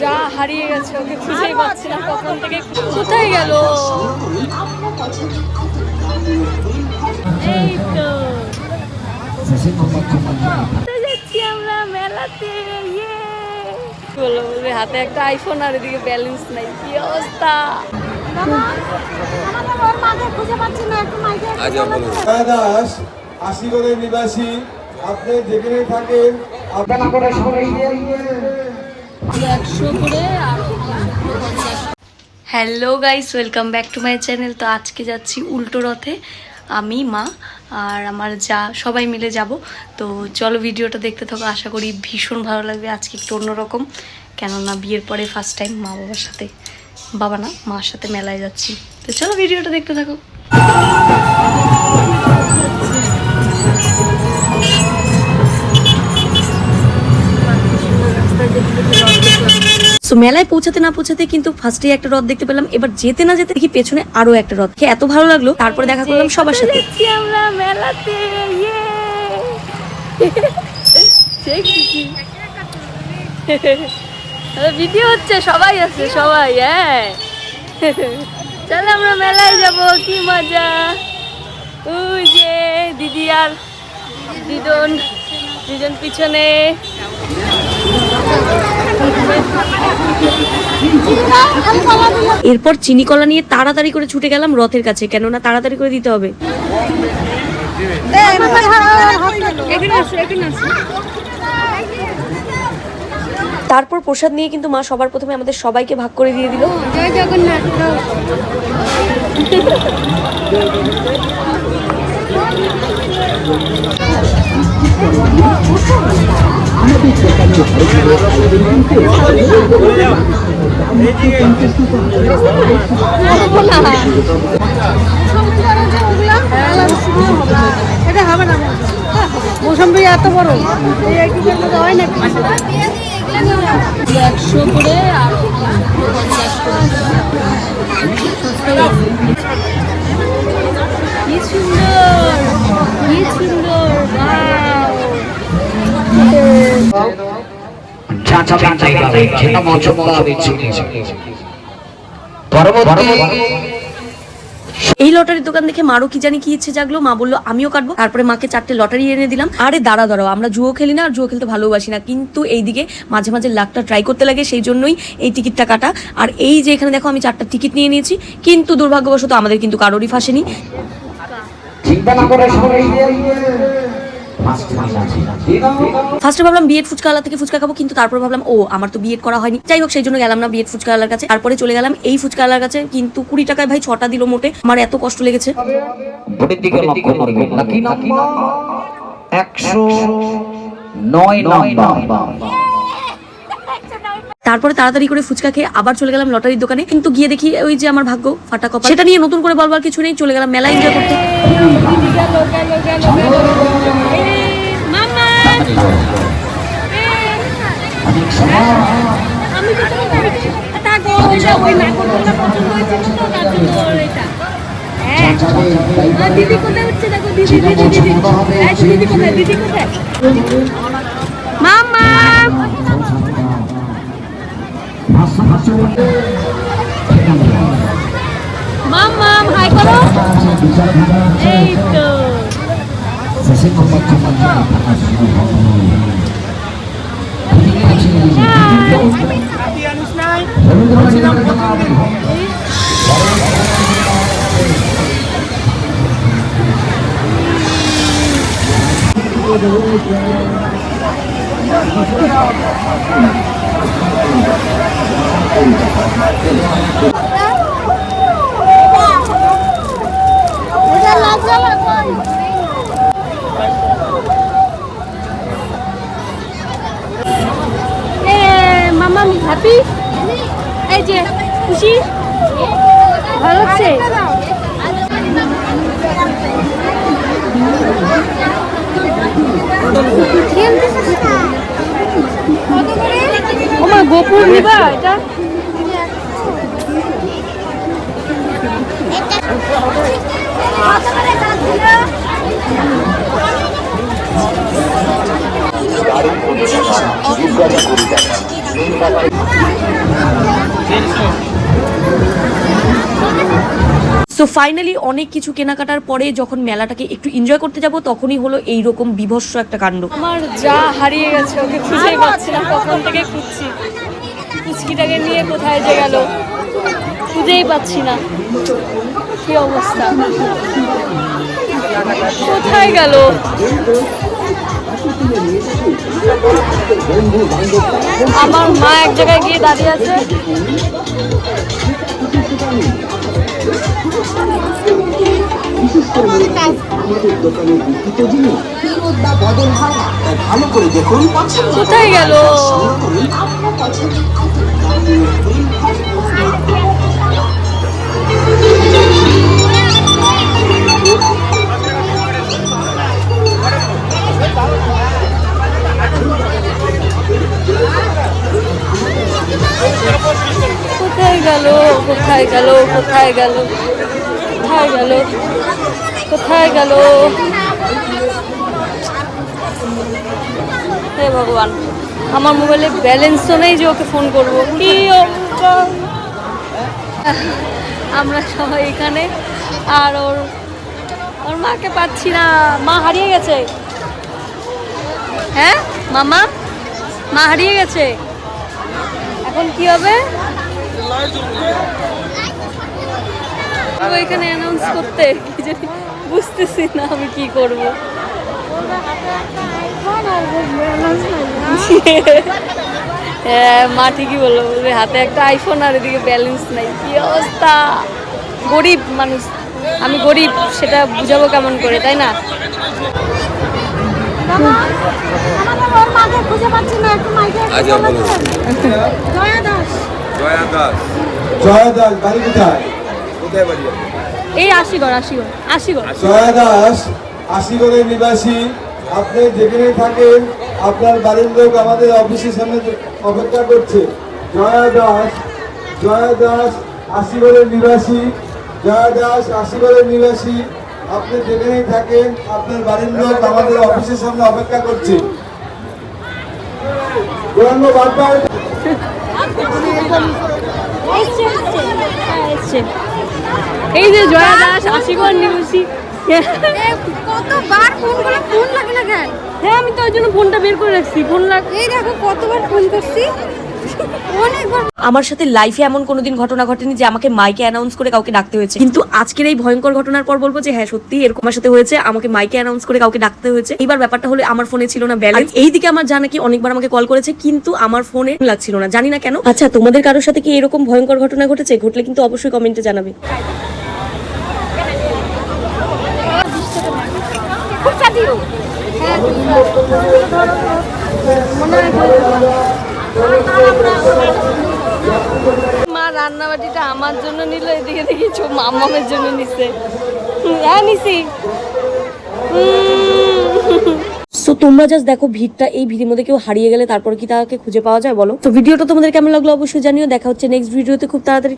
যা হারিয়ে গেছে ওকে খুঁজেই পাচ্ছি না কখন থেকে। কোথায় গেল? এই তো। যাচ্ছি আমরা মেলাতে ইয়ে। বলো বলবে হাতে একটা আইফোন আর এদিকে ব্যালেন্স নাই কি অবস্থা? দাস আশিগড়ের নিবাসী আপনি যেখানে থাকেন আপনার করে hello guys, welcome back to my channel. তো আজকে যাচ্ছি উল্টো রথে। আমি, মা আর আমার যা, সবাই মিলে যাব। তো চলো ভিডিওটা দেখতে থাকো। আশা করি ভীষণ ভালো লাগবে। আজকে একটু অন্যরকম। কেননা বিয়ের পরে ফার্স্ট টাইম মা বাবার সাথে, বাবা না, মার সাথে মেলায় যাচ্ছি। তো চলো ভিডিওটা দেখতে থাকো। সো মেলায় পৌঁছাতে না পৌঁছাতে কিন্তু ফার্স্টে একটা রথ দেখতে পেলাম। এবার যেতে না যেতে দেখি পেছনে আরও একটা রথ। এত ভালো লাগল, তারপরে দেখা করলাম সবার সাথে। আমরা মেলাতে ভিডিও হচ্ছে, সবাই আছে, সবাই হ্যাঁ। চলো আমরা মেলায় যাব, কি মজা। ওই যে দিদি আর দিদন দুজন পিছনে। এরপর চিনি কলা নিয়ে তাড়াতাড়ি করে ছুটে গেলাম রথের কাছে। কেননা তাড়াতাড়ি করে দিতে হবে। তারপর প্রসাদ নিয়ে কিন্তু মা সবার প্রথমে আমাদের সবাইকে ভাগ করে দিয়ে দিল। জয় জগন্নাথ। মৌসম্বি এত বড় হয় না একশো করে কি সুন্দর কি সুন্দর। এই লটারির দোকান দেখে মারও কি জানি কি ইচ্ছে জাগলো। মা বলল, আমিও কাটবো। তারপরে মাকে চারটে লটারি এনে দিলাম। আরে দাঁড়া দাঁড়াও, আমরা জুয়ো খেলি না, আর জুয়ো খেলতে ভালোবাসি না। কিন্তু এইদিকে মাঝে মাঝে লাখটা ট্রাই করতে লাগে, সেই জন্যই এই টিকিটটা কাটা। আর এই যে এখানে দেখো, আমি চারটা টিকিট নিয়ে নিয়েছি। কিন্তু দুর্ভাগ্যবশত আমাদের কিন্তু কারোরই ফাঁসেনি ফার্স্টে ভাবলাম বিএড ফুচকাওয়ালা থেকে ফুচকা খাব কিন্তু তারপর ভাবলাম ও আমার তো বিএড করা হয়নি। যাই হোক সেই জন্য গেলাম না বিএড ফুচকাওয়ালার কাছে। তারপরে চলে গেলাম এই ফুচকাওয়ালার কাছে কিন্তু কুড়ি টাকায় ভাই ছটা দিল মোটে। আমার এত কষ্ট লেগেছে। একশো নয় নাম্বার। তারপরে তাড়াতাড়ি করে ফুচকা খেয়ে আবার চলে গেলাম লটারির দোকানে। কিন্তু গিয়ে দেখি ওই যে আমার ভাগ্য ফাটা কপাল। সেটা নিয়ে নতুন করে বলবার কিছু নেই চলে গেলাম মেলা এনজয় করতে। দিদি কোথায় উঠছে দেখো দিদি দিদি দিদি দিদি কোথায় দিদি কোথায় মামা মাম্মা হাই করো। এই তো। Sesino magkumadya ang taas Udah langsung lah, happy এই যে, খুশি? ভালো লাগছে? ওমা গোপুর নিবা এটা? গাড়ির পরিষেবা জিজ্ঞাসা করি দেখা সো ফাইনালি অনেক কিছু কেনাকাটার পরে যখন মেলাটাকে একটু এনজয় করতে যাব তখনই হলো এই রকম বিভৎস একটা কাণ্ড। আমার যা হারিয়ে গেছে ওকে খুঁজেই পাচ্ছি না কখন থেকে খুঁজছি। কুচকিটাকে নিয়ে কোথায় যে গেল খুঁজেই পাচ্ছি না। কি অবস্থা? কোথায় গেল? আমার মা এক জায়গায় গিয়ে দাঁড়িয়ে আছে। কোথায় গেল? কোথায় গেল কোথায় গেল কোথায় গেল কোথায় গেল? হে ভগবান, আমার মোবাইলে ব্যালেন্সও নেই যে ওকে ফোন করব। কি আমরা সবাই এখানে, আর ওর ওর মাকে পাচ্ছি না। মা হারিয়ে গেছে। হ্যাঁ মামা? মা হারিয়ে গেছে। এখন কি হবে? এখানে অ্যানাউন্স করতে কি জানি বুঝতেছি না আমি কি করব। হ্যাঁ মা ঠিকই বলল বলবে হাতে একটা আইফোন আর এদিকে ব্যালেন্স নাই। কি অবস্থা? গরিব মানুষ। আমি গরিব সেটা বুঝাবো কেমন করে তাই না? আমাদের ওর মাকে খুঁজে পাচ্ছি না একটু মাইকে বলেছেন। জয়া দাস জয়া দাস বাড়ি কোথায় এই আশিগড় আশিগড় আশিগড় জয়া দাস আশিগড়ের নিবাসী আপনি যেখানে থাকেন আপনার বাড়ির লোক আমাদের অফিসের সামনে অপেক্ষা করছে জয়া দাস জয়া দাস আশিগড়ের নিবাসী জয়া দাস আশিগড়ের নিবাসী আপনি যেখানেই থাকেন আপনার বাড়ির লোক আমাদের অফিসের সামনে অপেক্ষা করছে হ্যাঁ। এই যে জয়া দাস আশিকর নিউসি কতবার ফোন করে ফোন লাগে না কেন? হ্যাঁ আমি তো ওই জন্য ফোনটা বের করে রাখছি। ফোন লাগ এই দেখো কতবার ফোন করছি। আমার সাথে লাইফে এমন কোনোদিন ঘটনা ঘটেনি যে আমাকে মাইকে অ্যানাউন্স করে কাউকে ডাকতে হয়েছে। কিন্তু আজকের এই ভয়ঙ্কর ঘটনার পর বলব যে হ্যাঁ সত্যি, এরকম আমার সাথে হয়েছে। আমাকে মাইকে অ্যানাউন্স করে কাউকে ডাকতে হয়েছে। এবার ব্যাপারটা হলো আমার ফোনে ছিল না ব্যালেন্স এইদিকে আমার জানা কি অনেকবার আমাকে কল করেছে, কিন্তু আমার ফোনে লাগছিল না। জানি না কেন। আচ্ছা তোমাদের কারোর সাথে কি এরকম ভয়ঙ্কর ঘটনা ঘটেছে? ঘটলে কিন্তু অবশ্যই কমেন্টে জানাবে। খুচা দিও হ্যাঁ মা রান্নাবাটিটা আমার জন্য নিল, এদিকে দেখি মামামের জন্য নিছে। হ্যাঁ নিছি। সো তোমরা জাস্ট দেখো ভিড়টা, এই ভিড়ের মধ্যে কেউ হারিয়ে গেলে তারপর কি তাকে খুঁজে পাওয়া যায়, বলো? তো ভিডিওটা তোমাদের কেমন লাগল অবশ্যই জানিও, দেখা হচ্ছে নেক্সট ভিডিওতে, খুব তাড়াতাড়ি